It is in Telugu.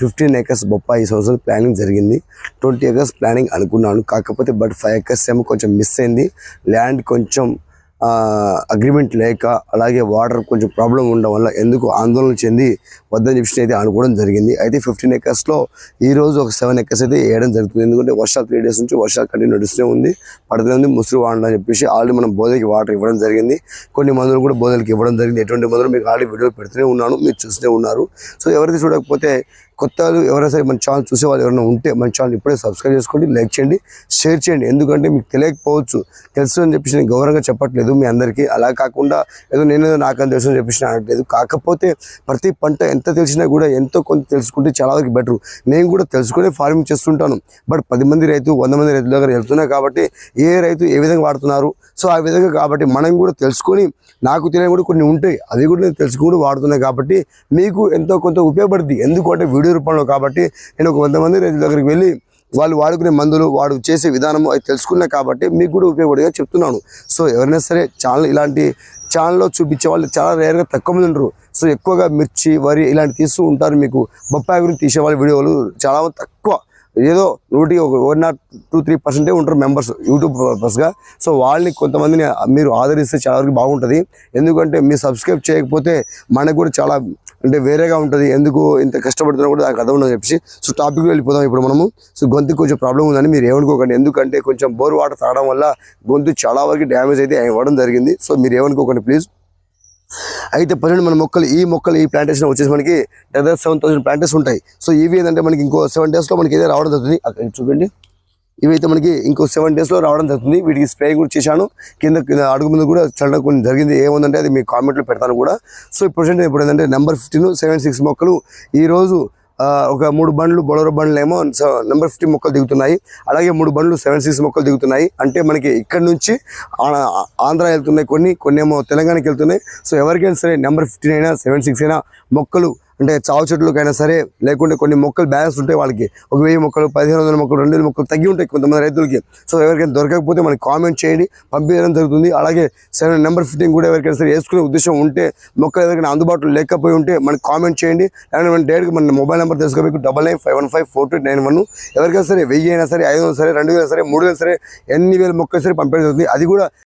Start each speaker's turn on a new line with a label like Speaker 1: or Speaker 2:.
Speaker 1: ఫిఫ్టీన్ ఏకర్స్ బొప్పాయి ఈ సంవత్సరం ప్లానింగ్ జరిగింది. ట్వంటీ ఏకర్స్ ప్లానింగ్ అనుకున్నాను. కాకపోతే బట్ ఫైవ్ ఏకర్స్ ఏమో కొంచెం మిస్ అయింది. ల్యాండ్ కొంచెం అగ్రిమెంట్ లేక అలాగే వాటర్ కొంచెం ప్రాబ్లం ఉండడం వల్ల ఎందుకు ఆందోళన చెంది వద్దని చెప్పి అయితే అనుకోవడం జరిగింది. అయితే ఫిఫ్టీన్ ఎకర్స్లో ఈ రోజు ఒక సెవెన్ ఎకర్స్ అయితే వేయడం జరుగుతుంది. ఎందుకంటే వర్షాలు త్రీ డేస్ నుంచి వర్షాలు కంటిన్యూ నడుస్తూనే ఉంది. పడుతూనే ఉంది. ముసురు వాడడం అని చెప్పేసి ఆల్రెడీ మనం బోధలకి వాటర్ ఇవ్వడం జరిగింది. కొన్ని మందులు కూడా బోధలకి ఇవ్వడం జరిగింది. ఎటువంటి మందులు మీకు ఆల్రెడీ వీడియో పెడుతూనే ఉన్నాను. మీరు చూస్తూనే ఉన్నారు. సో ఎవరైతే చూడకపోతే కొత్త ఎవరైనా సరే మన ఛానల్ చూసే వాళ్ళు ఎవరైనా ఉంటే మన ఛానల్ ఇప్పుడే సబ్స్క్రైబ్ చేసుకోండి లైక్ చేయండి షేర్ చేయండి. ఎందుకంటే మీకు తెలియకపోవచ్చు తెలుసు అని చెప్పేసి నేను గౌరవంగా చెప్పట్లేదు మీ అందరికీ. అలా కాకుండా ఏదో నేను నాకని తెలుసు అని చెప్పేసి అనట్లేదు. కాకపోతే ప్రతి పంట ఎంత ఎంత తెలిసినా కూడా ఎంతో కొంత తెలుసుకుంటే చాలా వరకు బెటర్. నేను కూడా తెలుసుకునే ఫార్మింగ్ చేస్తుంటాను. బట్ పది మంది రైతు వంద మంది రైతుల దగ్గర వెళ్తున్నా కాబట్టి ఏ రైతు ఏ విధంగా వాడుతున్నారు? సో ఆ విధంగా కాబట్టి మనం కూడా తెలుసుకొని నాకు తెలియని కూడా కొన్ని ఉంటాయి. అవి కూడా నేను తెలుసుకుని వాడుతున్నాయి కాబట్టి మీకు ఎంతో కొంత ఉపయోగపడుతుంది ఎందుకంటే వీడియో రూపంలో కాబట్టి నేను ఒక వంద మంది రైతుల దగ్గరికి వెళ్ళి వాళ్ళు వాడుకునే మందులు వాడు చేసే విధానము అది తెలుసుకున్నా కాబట్టి మీకు కూడా ఉపయోగపడేగా చెప్తున్నాను. సో ఎవరైనా సరే ఛానల్ ఇలాంటి ఛానల్లో చూపించే వాళ్ళు చాలా రేర్గా తక్కువ మంది ఉంటారు సో ఎక్కువగా మిర్చి వరి ఇలాంటి తీస్తూ ఉంటారు మీకు. బొప్పాయి గురించి తీసేవాళ్ళు వీడియోలు చాలా తక్కువ. ఏదో నూటి ఒక వన్ నాట్ టూ త్రీ పర్సెంటే ఉంటారు మెంబర్స్ యూట్యూబ్ పర్పస్గా సో వాళ్ళని కొంతమందిని మీరు ఆదరిస్తే చాలా వరకు బాగుంటుంది. ఎందుకంటే మీరు సబ్స్క్రైబ్ చేయకపోతే మనకు కూడా చాలా అంటే వేరేగా ఉంటుంది ఎందుకు ఇంత కష్టపడుతున్నా కూడా నాకు అర్థం ఉండదు చెప్పేసి. సో టాపిక్ వెళ్ళిపోదాం ఇప్పుడు మనము. సో గొంతు కొంచెం ప్రాబ్లం ఉందని మీరు ఏమనుకోకండి ఎందుకంటే కొంచెం బోర్ వాటర్ తాగడం వల్ల గొంతు చాలా వరకు డ్యామేజ్ అయితే అవ్వడం జరిగింది. సో మీరు ఏమనుకోకండి ప్లీజ్. అయితే పన్నెండు మన మొక్కలు ఈ మొక్కలు ఈ ప్లాంటేషన్ వచ్చేసి మనకి దగ్గర సెవెన్ థౌసండ్ ప్లాంటేషన్ ఉంటాయి. సో ఇవి ఏంటంటే మనకి ఇంకో సెవెన్ డేస్లో మనకి ఏదైనా రావడం జరుగుతుంది. అక్కడ చూడండి. ఇవైతే మనకి ఇంకో సెవెన్ డేస్లో రావడం జరుగుతుంది. వీటికి స్ప్రే కూడా చేశాను. కింద కింద అడుగు ముందు కూడా చల్లడం కొన్ని జరిగింది. ఏముందంటే అది మీ కామెంట్లో పెడతాను కూడా. సో ప్రజెంట్ ఇప్పుడు ఏంటంటే నెంబర్ ఫిఫ్టీన్ సెవెన్ సిక్స్ మొక్కలు ఈరోజు ఒక మూడు బండ్లు బొలరో బండ్లు ఏమో నెంబర్ ఫిఫ్టీ మొక్కలు దిగుతున్నాయి. అలాగే మూడు బండ్లు సెవెన్ సిక్స్ మొక్కలు దిగుతున్నాయి. అంటే మనకి ఇక్కడ నుంచి ఆ- ఆంధ్ర వెళ్తున్నాయి కొన్ని కొన్ని ఏమో తెలంగాణకి వెళ్తున్నాయి. సో ఎవరికైనా సరే నెంబర్ ఫిఫ్టీన్ అయినా సెవెన్ సిక్స్ అయినా మొక్కలు అంటే చావు చెట్లకైనా సరే లేకుంటే కొన్ని మొక్కలు బ్యాలెన్స్ ఉంటాయి వాళ్ళకి ఒక వెయ్యి మొక్కలు పదిహేను వందల మొక్కలు రెండు వేల మొక్కలు తగ్గి ఉంటాయి కొంతమంది రైతులకి. సో ఎవరికైనా దొరకకపోతే మనకి కామెంట్ చేయండి. పంపించడం జరుగుతుంది. అలాగే సెవెన్ నెంబర్ ఫిఫ్టీన్ కూడా ఎవరికైనా సరే వేసుకునే ఉద్దేశం ఉంటే మొక్కలు ఎవరికైనా అందుబాటులో లేకపోయి ఉంటే మనకి కామెంట్ చేయండి. లేదంటే మన డైరెక్ట్గా మన mobile number తెలుసుకోಬೇಕು double nine five one five four two nine one ఎవరికైనా సరే వెయ్యి అయినా సరే ఐదు వందలు సరే రెండు వేలు సరే మూడు వేలు సరే ఎన్ని వేల మొక్కలు సరే పంపించడం జరుగుతుంది. అది కూడా